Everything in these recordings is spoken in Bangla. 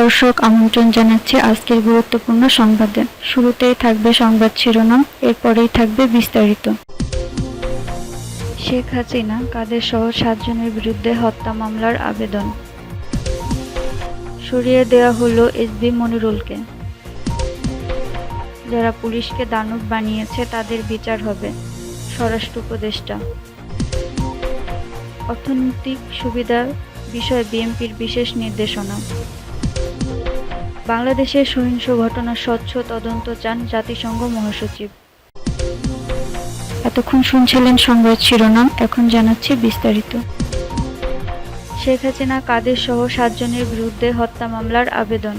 দর্শক আমন্ত্রণ জানাচ্ছি আজকের গুরুত্বপূর্ণ সংবাদে। শুরুতেই থাকবে সংবাদ শিরোনাম, এরপরেই থাকবে বিস্তারিত। শেখ হাসিনা কাদের সহ সাতজনের বিরুদ্ধে হত্যা মামলার আবেদন। সরিয়ে দেওয়া হলো এসবি মনিরুলকে। যারা পুলিশকে দানব বানিয়েছে, তাদের বিচার হবে, স্বরাষ্ট্র উপদেষ্টা। অর্থনৈতিক সুবিধা বিষয়ে বিএনপির বিশেষ নির্দেশনা। বাংলাদেশের সহিংস ঘটনার স্বচ্ছ তদন্ত চান জাতিসংঘ মহাসচিব। এতক্ষণ শুনছিলেন সংবাদ শিরোনাম, এখন জানাচ্ছি বিস্তারিত। শেখ হাসিনা, কাদের সহ সাতজনের বিরুদ্ধে হত্যা মামলার আবেদন।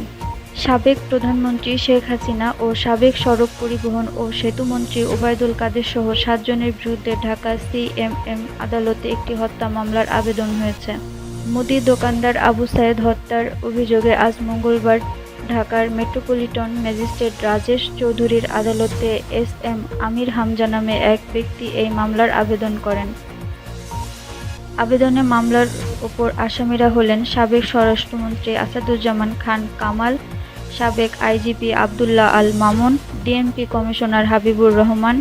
সাবেক প্রধানমন্ত্রী শেখ হাসিনা ও সাবেক সড়ক পরিবহন ও সেতুমন্ত্রী ওবায়দুল কাদের সহ সাতজনের বিরুদ্ধে ঢাকা সিএমএম আদালতে একটি হত্যা মামলার আবেদন হয়েছে। মুদি দোকানদার আবু সায়েদ হত্যার অভিযোগে আজ মঙ্গলবার ঢাকার মেট্রোপলিটন ম্যাজিস্ট্রেট রাজেশ চৌধুরীর আদালতে এস এম আমির হামজা নামে এক ব্যক্তি এই মামলার আবেদন করেন। আবেদনে মামলার ওপর আসামিরা হলেন সাবেক স্বরাষ্ট্রমন্ত্রী আসাদুজ্জামান খান, কামাল, সাবেক IGP Abdullah Al Mamun, DMP commissioner Habibur Rahman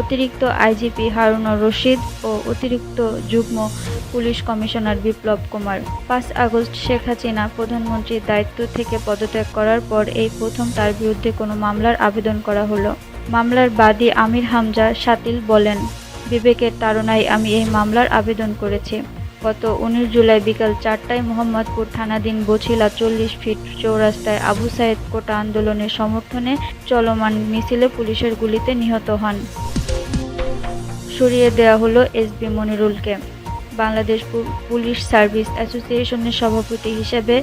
অতিরিক্ত আইজিপি হারুনুর রশিদ ও অতিরিক্ত যুগ্ম পুলিশ কমিশনার বিপ্লব কুমার। পাঁচ আগস্ট শেখ হাসিনা প্রধানমন্ত্রীর দায়িত্ব থেকে পদত্যাগ করার পর এই প্রথম তার বিরুদ্ধে কোনো মামলার আবেদন করা হলো। মামলার বাদী আমির হামজা সাতিল বলেন, বিবেকের তাড়নায় আমি এই মামলার আবেদন করেছি। গত উনিশ জুলাই বিকাল চারটায় মোহাম্মদপুর থানাধীন বছিলা চল্লিশ ফিট চৌরাস্তায় আবু সাইদ কোটা আন্দোলনের সমর্থনে চলমান মিছিলে পুলিশের গুলিতে নিহত হন। সরিয়ে দেওয়া হলো এস বি মনিরুলকে। বাংলাদেশ পুলিশ সার্ভিস অ্যাসোসিয়েশনের সভাপতি হিসেবে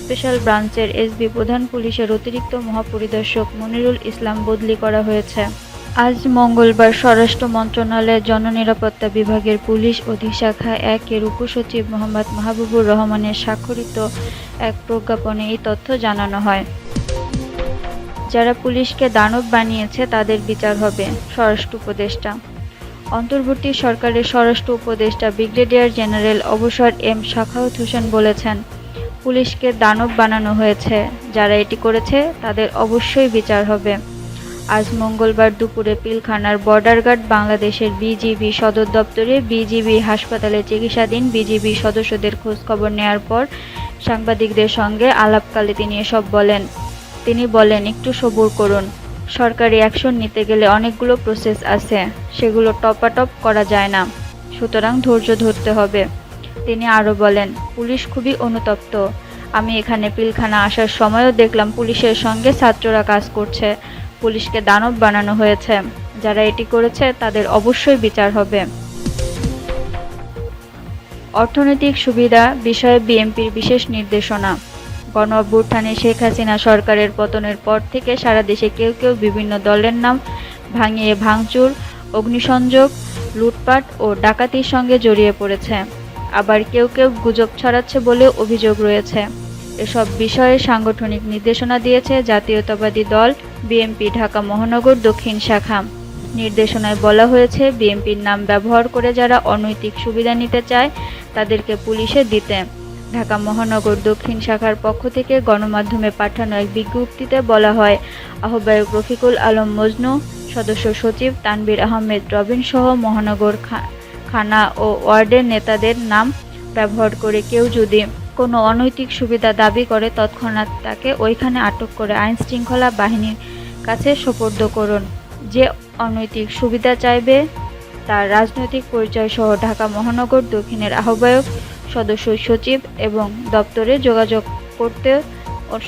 স্পেশাল ব্রাঞ্চের এসবি প্রধান পুলিশের অতিরিক্ত মহাপরিদর্শক মনিরুল ইসলাম বদলি করা হয়েছে। আজ মঙ্গলবার স্বরাষ্ট্র মন্ত্রণালয়ের জননিরাপত্তা বিভাগের পুলিশ অধিশাখা একের উপসচিব মোহাম্মদ মাহবুবুর রহমানের স্বাক্ষরিত এক প্রজ্ঞাপনে এই তথ্য জানানো হয়। যারা পুলিশকে দানব বানিয়েছে, তাদের বিচার হবে, স্বরাষ্ট্র উপদেষ্টা। অন্তর্বর্তী সরকারের স্বরাষ্ট্র উপদেষ্টা ব্রিগেডিয়ার জেনারেল অবসর এম শাখাউত হোসেন বলেছেন, পুলিশকে দানব বানানো হয়েছে। যারা এটি করেছে, তাদের অবশ্যই বিচার হবে। আজ মঙ্গলবার দুপুরে পিলখানার বর্ডার গার্ড বাংলাদেশের বিজিবি সদর দপ্তরে বিজিবি হাসপাতালে চিকিৎসাধীন বিজিবি সদস্যদের খোঁজ খবর নেয়ার পর সাংবাদিকদের সঙ্গে আলাপকালে তিনি এসব বলেন। তিনি বলেন, একটু সবুর করুন। সরকারি অ্যাকশন নিতে গেলে অনেকগুলো প্রসেস আছে, সেগুলো টপাটপ করা যায় না। সুতরাং ধৈর্য ধরতে হবে। তিনি আরও বলেন, পুলিশ খুবই অনুতপ্ত। আমি এখানে পিলখানা আসার সময়ও দেখলাম পুলিশের সঙ্গে ছাত্ররা কাজ করছে। পুলিশকে দানব বানানো হয়েছে। যারা এটি করেছে, তাদের অবশ্যই বিচার হবে। অর্থনৈতিক সুবিধা বিষয়ে বিএনপির বিশেষ নির্দেশনা। গণ অভ্যুত্থানে শেখ হাসিনা সরকারের পতনের পর থেকে সারা দেশে কেউ কেউ বিভিন্ন দলের নাম ভাঙিয়ে ভাঙচুর, অগ্নিসংযোগ, লুটপাট ও ডাকাতির সঙ্গে জড়িয়ে পড়েছে। আবার কেউ কেউ গুজব ছড়াচ্ছে বলেও অভিযোগ রয়েছে। এসব বিষয়ে সাংগঠনিক নির্দেশনা দিয়েছে জাতীয়তাবাদী দল বিএনপি ঢাকা মহানগর দক্ষিণ শাখা। নির্দেশনায় বলা হয়েছে, বিএনপির নাম ব্যবহার করে যারা অনৈতিক সুবিধা নিতে চায়, তাদেরকে পুলিশে দিতে। ঢাকা মহানগর দক্ষিণ শাখার পক্ষ থেকে গণমাধ্যমে পাঠানো এক বিজ্ঞপ্তিতে বলা হয়, আহ্বায়ক রফিকুল আলম মজনু, সদস্য সচিব তানবির আহমেদ রবিন সহ মহানগর খা- থানা ও ওয়ার্ডের নেতাদের নাম ব্যবহার করে কেউ যদি কোনো অনৈতিক সুবিধা দাবি করে, তৎক্ষণাৎ তাকে ওইখানে আটক করে আইন শৃঙ্খলা বাহিনীর কাছে সোপর্দ করুন। যে অনৈতিক সুবিধা চাইবে, তার রাজনৈতিক পরিচয় সহ ঢাকা মহানগর দক্ষিণের আহ্বায়ক সদস্য সচিব এবং দপ্তরে যোগাযোগ করতে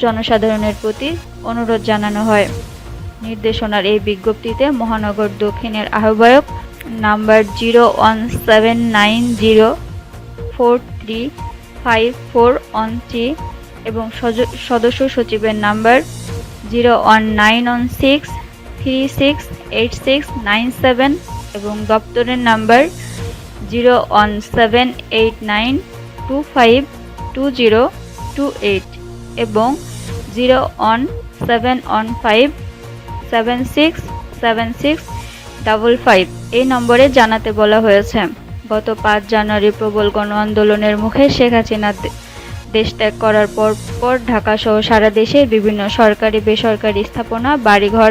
জনসাধারণের প্রতি অনুরোধ জানানো হয়। নির্দেশনার এই বিজ্ঞপ্তিতে মহানগর দক্ষিণের আহ্বায়ক number zero one seven nine zero four three five four one three এবং সদস্য সচিবের number zero one nine one six three six eight six nine seven এবং দপ্তরের number zero one seven eight nine two five two zero two eight এবং zero one seven one five seven six seven six double five এই নম্বরে জানাতে বলা হয়েছে, গত পাঁচ জানুয়ারি প্রবল গণ আন্দোলনের মুখে শেখ হাসিনা দেশ ত্যাগ করার পর পর ঢাকাসহ সারা দেশের বিভিন্ন সরকারি বেসরকারি স্থাপনা, বাড়িঘর,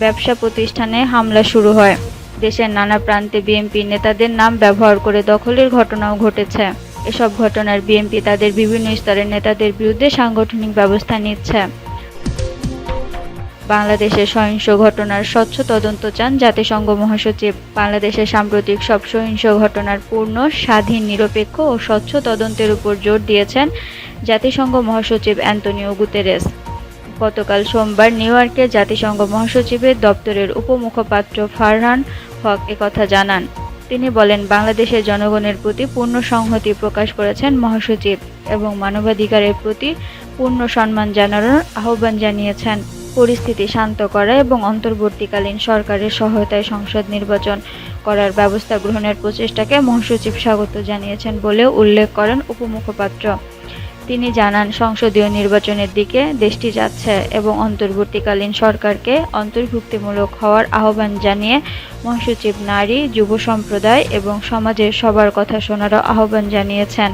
ব্যবসা প্রতিষ্ঠানে হামলা শুরু হয়। দেশের নানা প্রান্তে বিএনপি নেতাদের নাম ব্যবহার করে দখলের ঘটনাও ঘটেছে। এসব ঘটনার বিএনপি তাদের বিভিন্ন স্তরের নেতাদের বিরুদ্ধে সাংগঠনিক ব্যবস্থা নিচ্ছে। বাংলাদেশের সহিংস ঘটনার স্বচ্ছ তদন্ত চান জাতিসংঘ মহাসচিব। বাংলাদেশের সাম্প্রতিক সব সহিংস ঘটনার পূর্ণ, স্বাধীন, নিরপেক্ষ ও স্বচ্ছ তদন্তের উপর জোর দিয়েছেন জাতিসংঘ মহাসচিব অ্যান্তনিও গুতেরেস। গতকাল সোমবার নিউ ইয়র্কে জাতিসংঘ মহাসচিবের দপ্তরের উপমুখপাত্র ফারহান হক একথা জানান। তিনি বলেন, বাংলাদেশের জনগণের প্রতি পূর্ণ সংহতি প্রকাশ করেছেন মহাসচিব এবং মানবাধিকারের প্রতি পূর্ণ সম্মান জানানোর আহ্বান জানিয়েছেন। পরিস্থিতি শান্ত করা এবং অন্তর্বর্তীকালীন সরকারের সহায়তায় সংসদ নির্বাচন করার ব্যবস্থা গ্রহণের প্রচেষ্টাকে মহাসচিব স্বাগত জানিয়েছেন বলেও উল্লেখ করেন উপমুখপাত্র। তিনি জানান, সংসদীয় নির্বাচনের দিকে দেশটি যাচ্ছে এবং অন্তর্বর্তীকালীন সরকারকে অন্তর্ভুক্তিমূলক হওয়ার আহ্বান জানিয়ে মহাসচিব নারী, যুব সম্প্রদায় এবং সমাজের সবার কথা শোনারও আহ্বান জানিয়েছেন।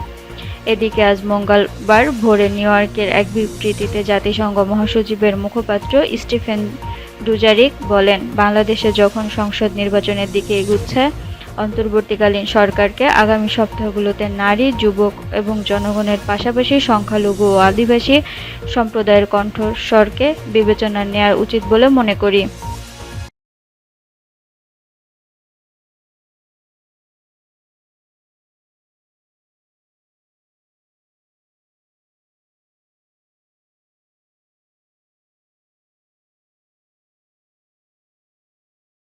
এদিকে আজ মঙ্গলবার ভোরে নিউ ইয়র্কের এক বিবৃতিতে জাতিসংঘ মহাসচিবের মুখপাত্র স্টিফেন ডুজারিক বলেন, বাংলাদেশে যখন সংসদ নির্বাচনের দিকে এগুচ্ছে অন্তর্বর্তীকালীন সরকারকে আগামী সপ্তাহগুলোতে নারী, যুবক এবং জনগণের পাশাপাশি সংখ্যালঘু ও আদিবাসী সম্প্রদায়ের কণ্ঠস্বরকে বিবেচনা নেওয়া উচিত বলে মনে করি।